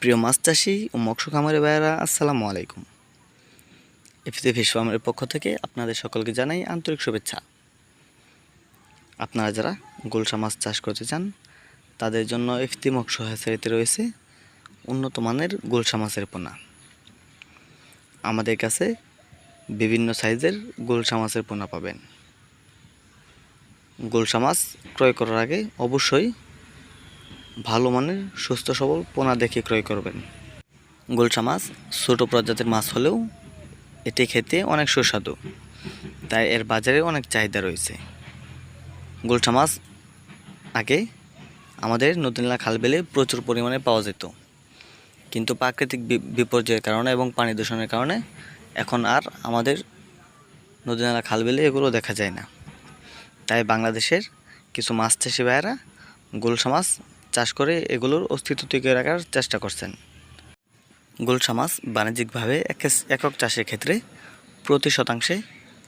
প্রিয় মাছ চাষি ও মৎস্য খামারি ভাইয়েরা, আসসালামু আলাইকুম। এফসি ফিশ ফার্মের পক্ষ থেকে আপনাদের সকলকে জানাই আন্তরিক শুভেচ্ছা। আপনারা যারা গোলসা মাছ চাষ করতে চান, তাদের জন্য এফতি মৎস্য হ্যাচারিতে রয়েছে উন্নত মানের গোলসা মাছের পোনা। আমাদের কাছে বিভিন্ন সাইজের গোলসা মাছের পোনা পাবেন। গোলসা মাছ ক্রয় করার আগে অবশ্যই ভালো মানের, সুস্থ, সবল পোনা দেখে ক্রয় করবেন। গোলসা মাছ ছোটো প্রজাতির মাছ হলেও এটি খেতে অনেক সুস্বাদু, তাই এর বাজারে অনেক চাহিদা রয়েছে। গোলসা মাছ আগে আমাদের নতুনলা খালবেলে প্রচুর পরিমাণে পাওয়া যেত, কিন্তু প্রাকৃতিক বিপর্যয়ের কারণে এবং পানি দূষণের কারণে এখন আর আমাদের নদীনালা খালবেলে এগুলো দেখা যায় না। তাই বাংলাদেশের কিছু মাছ চাষি ভাইয়েরা গোলসা মাছ চাষ করে এগুলোর অস্তিত্ব টিকিয়ে রাখার চেষ্টা করছেন। গোলসা মাছ বাণিজ্যিকভাবে একে- একক চাষের ক্ষেত্রে প্রতি শতাংশে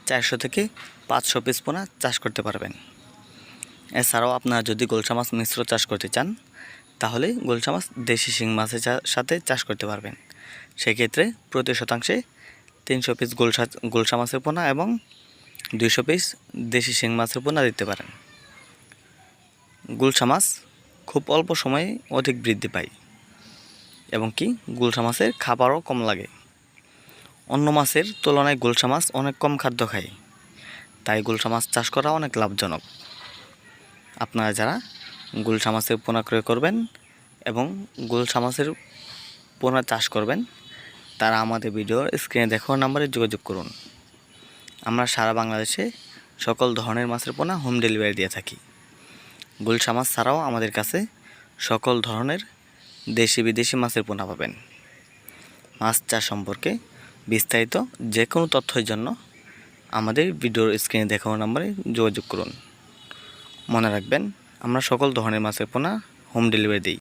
চারশো থেকে পাঁচশো পিস পোনা চাষ করতে পারবেন। এছাড়াও আপনারা যদি গোলসা মাছ মিশ্র চাষ করতে চান, তাহলে গোলসা মাছ দেশি শিং মাছের সাথে চাষ করতে পারবেন। সেক্ষেত্রে প্রতি শতাংশে তিনশো পিস গোলসা গোলসা মাছের পোনা এবং দুইশো পিস দেশি শিং মাছের পোনা দিতে পারেন। গুলশা মাছ খুব অল্প সময়ে অধিক বৃদ্ধি পায় এবং কি গুলশা মাছের খাবারও কম লাগে। অন্য মাছের তুলনায় গুলশা মাছ অনেক কম খাদ্য খায়, তাই গুলশা মাছ চাষ করা অনেক লাভজনক। আপনারা যারা গুলশা মাছের পোনা ক্রয় করবেন এবং গুলশা মাছের পোনা চাষ করবেন, তারা আমাদের ভিডিওর স্ক্রিনে দেখার নাম্বারে যোগাযোগ করুন। আমরা সারা বাংলাদেশে সকল ধরনের মাছের পোনা হোম ডেলিভারি দিয়ে থাকি। গুলশা মাছ ছাড়াও আমাদের কাছে সকল ধরনের দেশি বিদেশি মাছের পোনা পাবেন। মাছ চাষ সম্পর্কে বিস্তারিত যে কোনো তথ্যের জন্য আমাদের ভিডিওর স্ক্রিনে দেখানো নাম্বারে যোগাযোগ করুন। মনে রাখবেন, আমরা সকল ধরনের মাছের পোনা হোম ডেলিভারি দিই।